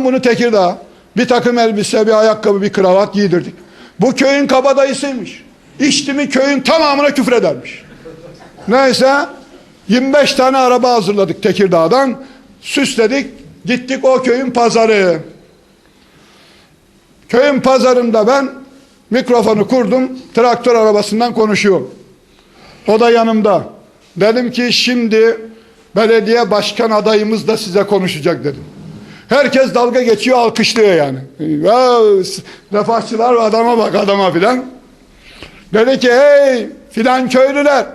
bunu Tekirdağ. Bir takım elbise, bir ayakkabı, bir kravat giydirdik. Bu köyün kabadayısıymış. İçti mi köyün tamamına küfür edermiş. Neyse 25 tane araba hazırladık Tekirdağ'dan. Süsledik. Gittik o köyün pazarı. Köyün pazarında ben mikrofonu kurdum. Traktör arabasından konuşuyorum. O da yanımda. Dedim ki şimdi belediye başkan adayımız da size konuşacak dedim. Herkes dalga geçiyor alkışlıyor yani. Ya, refahçılar adama bak adama filan. Dedi ki hey filan köylüler.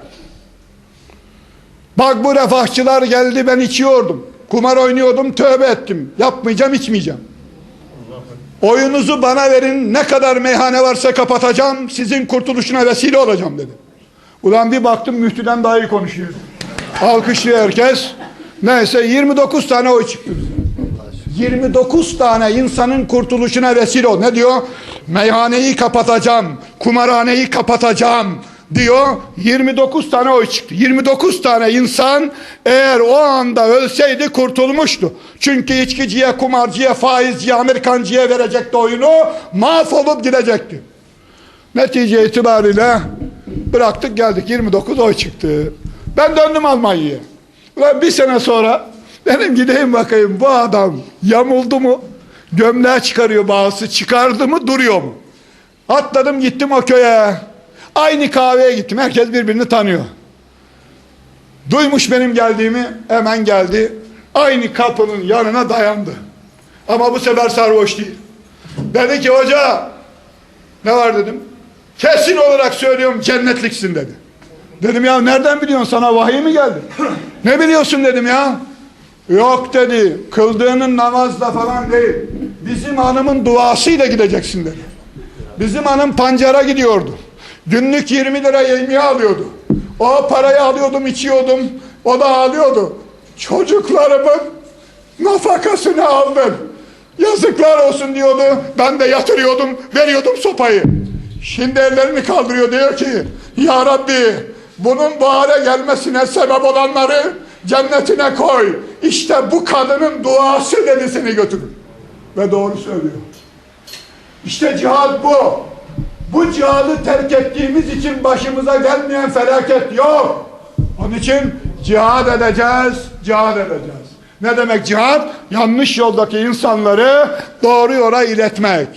Bak bu refahçılar geldi ben içiyordum. Kumar oynuyordum tövbe ettim. Yapmayacağım içmeyeceğim. Oyunuzu bana verin ne kadar meyhane varsa kapatacağım. Sizin kurtuluşuna vesile olacağım dedi. Ulan bir baktım müftüden daha iyi konuşuyor. Alkışlıyor herkes. Neyse 29 tane oy çıktı bize. 29 tane insanın kurtuluşuna vesile ol. Ne diyor? Meyhaneyi kapatacağım, kumarhaneyi kapatacağım diyor. 29 tane oy çıktı. 29 tane insan eğer o anda ölseydi kurtulmuştu. Çünkü içkiciye, kumarcıya, faizciye, Amerikancıya verecekti oyunu. Mahvolup gidecekti. Netice itibariyle bıraktık geldik 29 oy çıktı. Ben döndüm Almanya'ya. Ulan bir sene sonra dedim gideyim bakayım bu adam yamuldu mu? Gömleği çıkarıyor bağısı çıkardı mı duruyor mu? Atladım gittim o köye. Aynı kahveye gittim. Herkes birbirini tanıyor. Duymuş benim geldiğimi hemen geldi. Aynı kapının yanına dayandı. Ama bu sefer sarhoş değil. Dedi ki hoca ne var dedim. Kesin olarak söylüyorum cennetliksin dedi. Dedim ya nereden biliyorsun sana vahiy mi geldi? ne biliyorsun dedim ya. Yok dedi kıldığının namazla falan değil. Bizim hanımın duasıyla gideceksin dedi. Bizim hanım pancara gidiyordu. Günlük 20 lira yemeği alıyordu. O parayı alıyordum içiyordum. O da ağlıyordu. Çocuklarımın nafakasını aldın. Yazıklar olsun diyordu. Ben de yatırıyordum, veriyordum sopayı. Şimdi ellerini kaldırıyor diyor ki Ya Rabbi bunun bu hale gelmesine sebep olanları cennetine koy. İşte bu kadının duası dedi seni götürür. Ve doğru söylüyor. İşte cihad bu. Bu cihadı terk ettiğimiz için başımıza gelmeyen felaket yok. Onun için cihad edeceğiz, cihad edeceğiz. Ne demek cihad? Yanlış yoldaki insanları doğru yola iletmek.